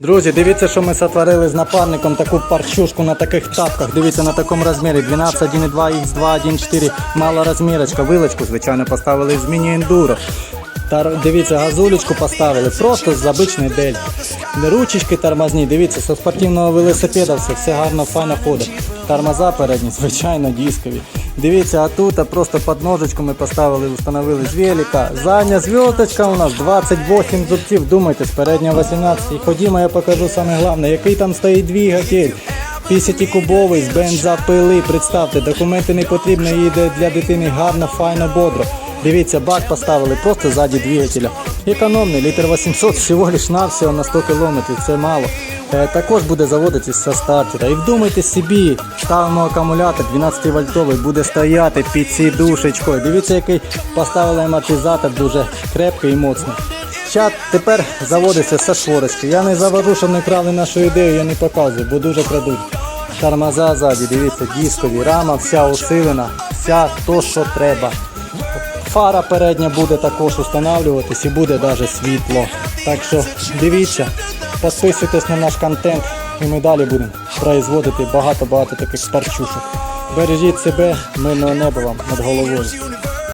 Друзі, дивіться, що ми сотворили з напарником таку парчушку на таких тапках. Дивіться на такому розмірі 12, 1,2, X2, 1,4, мала розмірочка. Вилочку, звичайно, поставили з міні-ендуро. Та дивіться, газулечку поставили, просто з обичної дель. Ручечки тормозні, дивіться, зі спортивного велосипеда все, все гарно, файно ходить. Тормоза передні, звичайно, дискові. Дивіться, а тут просто під ножичку ми поставили, встановили з велика. Задня зв'язочка у нас 28 зубців, думайте, з переднього 18. І ходімо, я покажу саме головне, який там стоїть двигатель. 50-кубовий з бензопили. Представте, документи не потрібно, їде для дитини гарно, файно, бодро. Дивіться, бак поставили просто ззаді двигателя. Економний, літр 800 всього лиш навсього на 100 км, це мало. Е, також буде заводитись зі стартера. І вдумайте собі, ставимо акумулятор 12 вольтовий, буде стояти під сідушечкою. Дивіться, який поставили амортизатор дуже крепкий і моцний. Ща тепер заводиться зі шворочки. Я не завожу, щоб не крали нашу ідею, я не показую, бо дуже крадуть. Тормоза ззаді, дивіться, дискові, рама вся усилена, вся то, що треба. Фара передня буде також встановлюватись і буде навіть світло. Так що дивіться, підписуйтесь на наш контент і ми далі будемо производити багато-багато таких старчушок. Бережіть себе, мирного неба вам над головою.